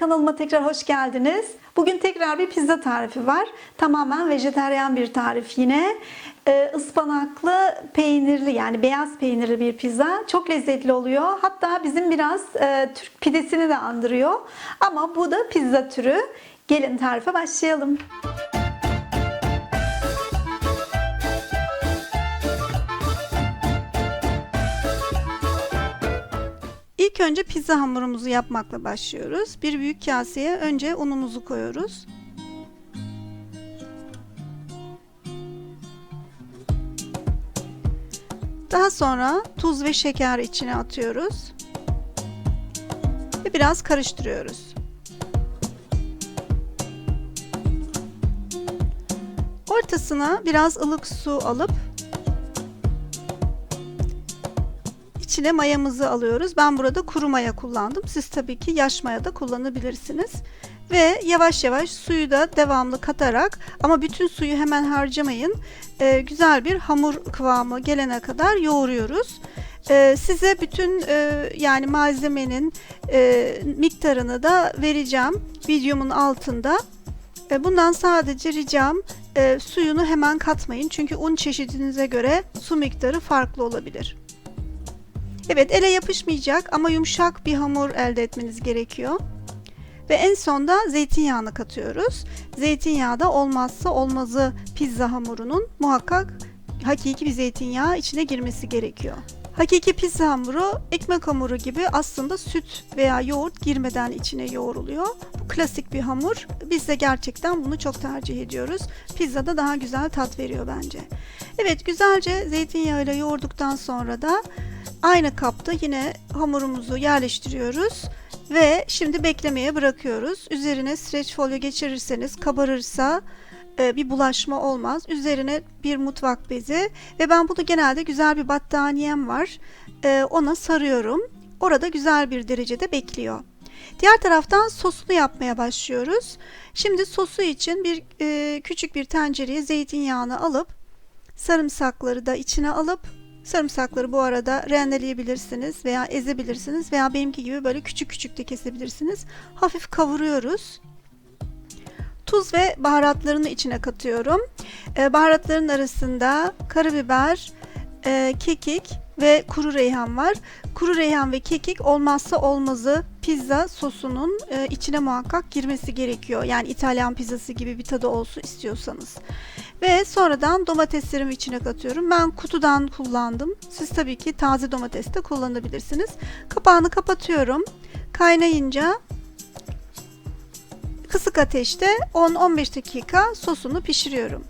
kanalıma tekrar hoş geldiniz. Bugün tekrar bir pizza tarifi var. Tamamen vejeteryan bir tarif yine. Ee, ıspanaklı, peynirli yani beyaz peynirli bir pizza. Çok lezzetli oluyor. Hatta bizim biraz e, Türk pidesini de andırıyor. Ama bu da pizza türü. Gelin tarife başlayalım. İlk önce pizza hamurumuzu yapmakla başlıyoruz. Bir büyük kaseye önce unumuzu koyuyoruz. Daha sonra tuz ve şeker içine atıyoruz. Ve biraz karıştırıyoruz. Ortasına biraz ılık su alıp İçine mayamızı alıyoruz. Ben burada kuru maya kullandım. Siz tabii ki yaş maya da kullanabilirsiniz. Ve yavaş yavaş suyu da devamlı katarak ama bütün suyu hemen harcamayın. Ee, güzel bir hamur kıvamı gelene kadar yoğuruyoruz. Ee, size bütün e, yani malzemenin e, miktarını da vereceğim videomun altında. E, bundan sadece ricam e, suyunu hemen katmayın. Çünkü un çeşidinize göre su miktarı farklı olabilir. Evet ele yapışmayacak ama yumuşak bir hamur elde etmeniz gerekiyor. Ve en sonda zeytinyağını katıyoruz. Zeytinyağı da olmazsa olmazı pizza hamurunun muhakkak hakiki bir zeytinyağı içine girmesi gerekiyor. Hakiki pizza hamuru ekmek hamuru gibi aslında süt veya yoğurt girmeden içine yoğruluyor. Bu klasik bir hamur. Biz de gerçekten bunu çok tercih ediyoruz. Pizzada daha güzel tat veriyor bence. Evet güzelce zeytinyağıyla yoğurduktan sonra da Aynı kapta yine hamurumuzu yerleştiriyoruz ve şimdi beklemeye bırakıyoruz. Üzerine streç folyo geçirirseniz kabarırsa bir bulaşma olmaz. Üzerine bir mutfak bezi ve ben bunu genelde güzel bir battaniyem var. E, ona sarıyorum. Orada güzel bir derecede bekliyor. Diğer taraftan sosunu yapmaya başlıyoruz. Şimdi sosu için bir e, küçük bir tencereye zeytinyağını alıp sarımsakları da içine alıp Sarımsakları bu arada rendeleyebilirsiniz veya ezebilirsiniz veya benimki gibi böyle küçük küçük de kesebilirsiniz. Hafif kavuruyoruz. Tuz ve baharatlarını içine katıyorum. Ee, baharatların arasında karabiber, e, kekik ve kuru reyhan var. Kuru reyhan ve kekik olmazsa olmazı pizza sosunun e, içine muhakkak girmesi gerekiyor. Yani İtalyan pizzası gibi bir tadı olsun istiyorsanız. Ve sonradan domateslerimi içine katıyorum. Ben kutudan kullandım. Siz tabii ki taze domates de kullanabilirsiniz. Kapağını kapatıyorum. Kaynayınca kısık ateşte 10-15 dakika sosunu pişiriyorum.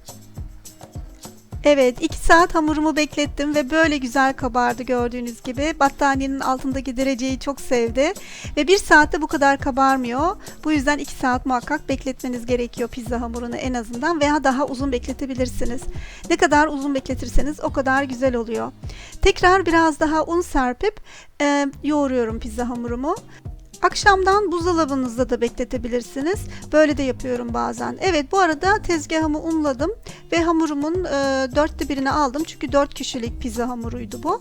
Evet 2 saat hamurumu beklettim ve böyle güzel kabardı gördüğünüz gibi. Battaniyenin altındaki dereceyi çok sevdi. Ve 1 saatte bu kadar kabarmıyor. Bu yüzden 2 saat muhakkak bekletmeniz gerekiyor pizza hamurunu en azından veya daha uzun bekletebilirsiniz. Ne kadar uzun bekletirseniz o kadar güzel oluyor. Tekrar biraz daha un serpip e, yoğuruyorum pizza hamurumu. Akşamdan buzdolabınızda da bekletebilirsiniz. Böyle de yapıyorum bazen. Evet bu arada tezgahımı unladım ve hamurumun e, dörtte birini aldım. Çünkü dört kişilik pizza hamuruydu bu.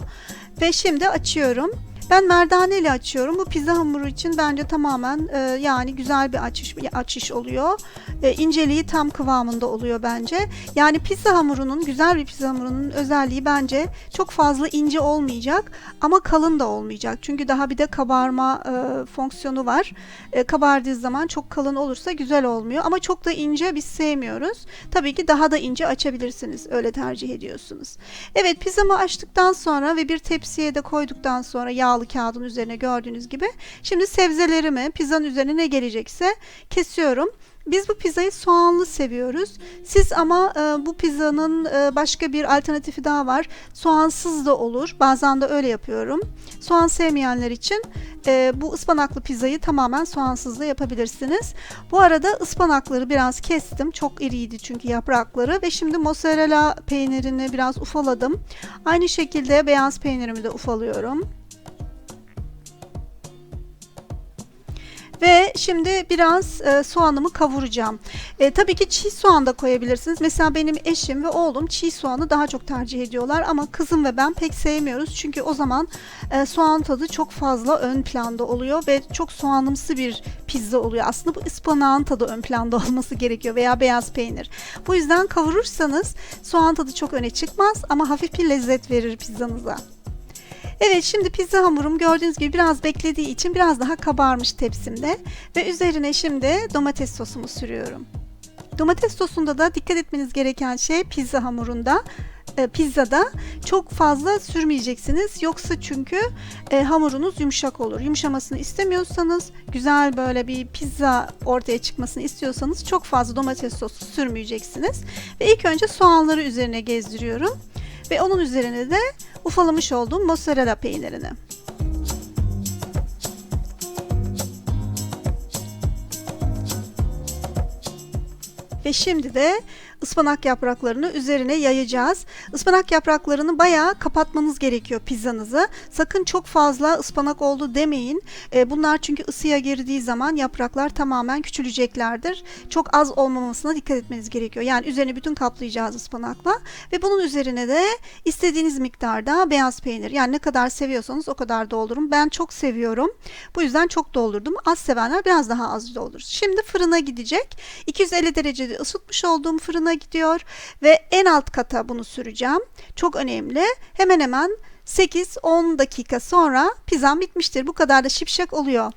Ve şimdi açıyorum. Ben merdane ile açıyorum. Bu pizza hamuru için bence tamamen e, yani güzel bir açış açış oluyor. E, inceliği tam kıvamında oluyor bence. Yani pizza hamurunun güzel bir pizza hamurunun özelliği bence çok fazla ince olmayacak ama kalın da olmayacak. Çünkü daha bir de kabarma e, fonksiyonu var. E, kabardığı zaman çok kalın olursa güzel olmuyor ama çok da ince biz sevmiyoruz. Tabii ki daha da ince açabilirsiniz. Öyle tercih ediyorsunuz. Evet pizzamı açtıktan sonra ve bir tepsiye de koyduktan sonra yağlı kağıdın üzerine gördüğünüz gibi şimdi sebzelerimi pizzanın üzerine ne gelecekse kesiyorum. Biz bu pizzayı soğanlı seviyoruz. Siz ama e, bu pizzanın e, başka bir alternatifi daha var. Soğansız da olur. Bazen de öyle yapıyorum. Soğan sevmeyenler için e, bu ıspanaklı pizzayı tamamen soğansız da yapabilirsiniz. Bu arada ıspanakları biraz kestim. Çok iriydi çünkü yaprakları ve şimdi mozzarella peynirini biraz ufaladım. Aynı şekilde beyaz peynirimi de ufalıyorum. Ve şimdi biraz e, soğanımı kavuracağım. E, tabii ki çiğ soğan da koyabilirsiniz. Mesela benim eşim ve oğlum çiğ soğanı daha çok tercih ediyorlar ama kızım ve ben pek sevmiyoruz. Çünkü o zaman e, soğan tadı çok fazla ön planda oluyor ve çok soğanımsı bir pizza oluyor. Aslında bu ıspanağın tadı ön planda olması gerekiyor veya beyaz peynir. Bu yüzden kavurursanız soğan tadı çok öne çıkmaz ama hafif bir lezzet verir pizzanıza. Evet şimdi pizza hamurum gördüğünüz gibi biraz beklediği için biraz daha kabarmış tepsimde ve üzerine şimdi domates sosumu sürüyorum. Domates sosunda da dikkat etmeniz gereken şey pizza hamurunda e, pizzada çok fazla sürmeyeceksiniz. Yoksa çünkü e, hamurunuz yumuşak olur. Yumuşamasını istemiyorsanız, güzel böyle bir pizza ortaya çıkmasını istiyorsanız çok fazla domates sosu sürmeyeceksiniz. Ve ilk önce soğanları üzerine gezdiriyorum. Ve onun üzerine de ufalamış olduğum mozzarella peynirini. Ve şimdi de ıspanak yapraklarını üzerine yayacağız. Ispanak yapraklarını bayağı kapatmanız gerekiyor pizzanızı. Sakın çok fazla ıspanak oldu demeyin. E, bunlar çünkü ısıya girdiği zaman yapraklar tamamen küçüleceklerdir. Çok az olmamasına dikkat etmeniz gerekiyor. Yani üzerine bütün kaplayacağız ıspanakla ve bunun üzerine de istediğiniz miktarda beyaz peynir. Yani ne kadar seviyorsanız o kadar doldurun. Ben çok seviyorum. Bu yüzden çok doldurdum. Az sevenler biraz daha az doldurur. Şimdi fırına gidecek. 250 derecede ısıtmış olduğum fırına gidiyor ve en alt kata bunu süreceğim. Çok önemli. Hemen hemen 8-10 dakika sonra pizzam bitmiştir. Bu kadar da şipşak oluyor.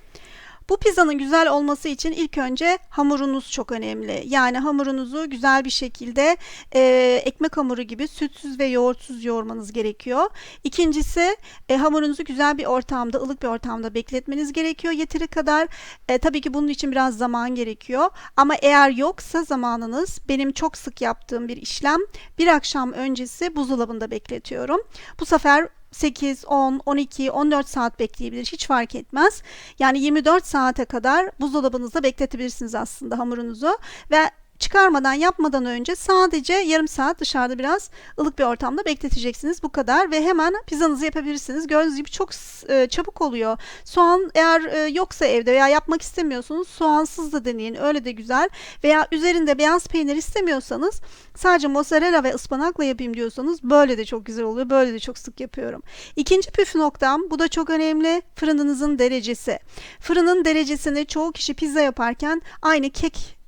Bu pizzanın güzel olması için ilk önce hamurunuz çok önemli. Yani hamurunuzu güzel bir şekilde e, ekmek hamuru gibi sütsüz ve yoğurtsuz yoğurmanız gerekiyor. İkincisi e, hamurunuzu güzel bir ortamda, ılık bir ortamda bekletmeniz gerekiyor yeteri kadar. E, tabii ki bunun için biraz zaman gerekiyor. Ama eğer yoksa zamanınız benim çok sık yaptığım bir işlem bir akşam öncesi buzdolabında bekletiyorum. Bu sefer 8, 10, 12, 14 saat bekleyebilir. Hiç fark etmez. Yani 24 saate kadar buzdolabınızda bekletebilirsiniz aslında hamurunuzu ve çıkarmadan yapmadan önce sadece yarım saat dışarıda biraz ılık bir ortamda bekleteceksiniz. Bu kadar ve hemen pizzanızı yapabilirsiniz. Gördüğünüz gibi çok e, çabuk oluyor. Soğan eğer e, yoksa evde veya yapmak istemiyorsunuz soğansız da deneyin. Öyle de güzel. Veya üzerinde beyaz peynir istemiyorsanız sadece mozzarella ve ıspanakla yapayım diyorsanız böyle de çok güzel oluyor. Böyle de çok sık yapıyorum. İkinci püf noktam bu da çok önemli. Fırınınızın derecesi. Fırının derecesini çoğu kişi pizza yaparken aynı kek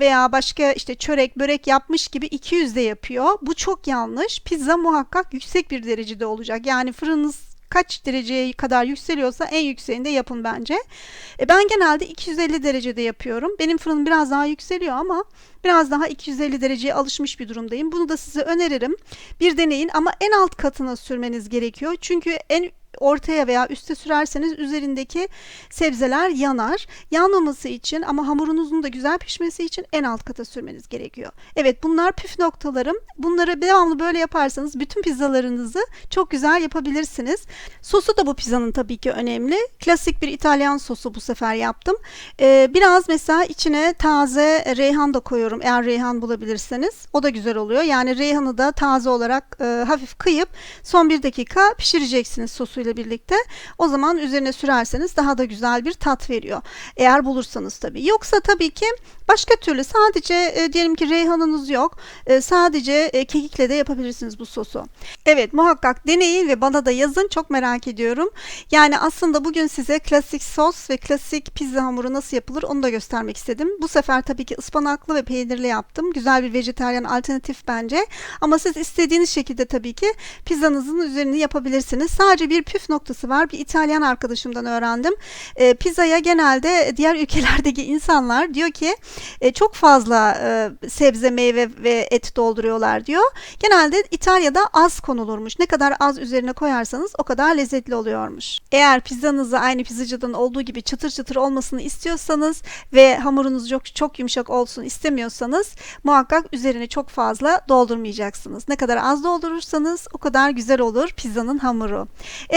veya başka işte çörek, börek yapmış gibi 200'de yapıyor. Bu çok yanlış. Pizza muhakkak yüksek bir derecede olacak. Yani fırınınız kaç dereceye kadar yükseliyorsa en yükseğinde yapın bence. E ben genelde 250 derecede yapıyorum. Benim fırınım biraz daha yükseliyor ama biraz daha 250 dereceye alışmış bir durumdayım. Bunu da size öneririm. Bir deneyin ama en alt katına sürmeniz gerekiyor. Çünkü en ortaya veya üste sürerseniz üzerindeki sebzeler yanar. Yanmaması için ama hamurunuzun da güzel pişmesi için en alt kata sürmeniz gerekiyor. Evet bunlar püf noktalarım. Bunları devamlı böyle yaparsanız bütün pizzalarınızı çok güzel yapabilirsiniz. Sosu da bu pizzanın tabii ki önemli. Klasik bir İtalyan sosu bu sefer yaptım. Ee, biraz mesela içine taze reyhan da koyuyorum eğer reyhan bulabilirseniz. O da güzel oluyor. Yani reyhanı da taze olarak e, hafif kıyıp son bir dakika pişireceksiniz sosuyla birlikte. O zaman üzerine sürerseniz daha da güzel bir tat veriyor. Eğer bulursanız tabii. Yoksa tabii ki başka türlü sadece e, diyelim ki reyhanınız yok. E, sadece e, kekikle de yapabilirsiniz bu sosu. Evet muhakkak deneyin ve bana da yazın. Çok merak ediyorum. Yani aslında bugün size klasik sos ve klasik pizza hamuru nasıl yapılır onu da göstermek istedim. Bu sefer tabii ki ıspanaklı ve peynirli yaptım. Güzel bir vejetaryen alternatif bence. Ama siz istediğiniz şekilde tabii ki pizzanızın üzerini yapabilirsiniz. Sadece bir püf noktası var. Bir İtalyan arkadaşımdan öğrendim. E, pizzaya genelde diğer ülkelerdeki insanlar diyor ki e, çok fazla e, sebze, meyve ve et dolduruyorlar diyor. Genelde İtalya'da az konulurmuş. Ne kadar az üzerine koyarsanız o kadar lezzetli oluyormuş. Eğer pizzanızı aynı pizzacıdan olduğu gibi çıtır çıtır olmasını istiyorsanız ve hamurunuz çok, çok yumuşak olsun istemiyorsanız muhakkak üzerine çok fazla doldurmayacaksınız. Ne kadar az doldurursanız o kadar güzel olur pizzanın hamuru.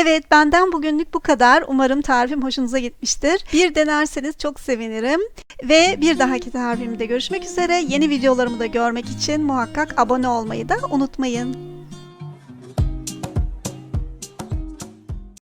Evet benden bugünlük bu kadar. Umarım tarifim hoşunuza gitmiştir. Bir denerseniz çok sevinirim. Ve bir dahaki tarifimde görüşmek üzere. Yeni videolarımı da görmek için muhakkak abone olmayı da unutmayın.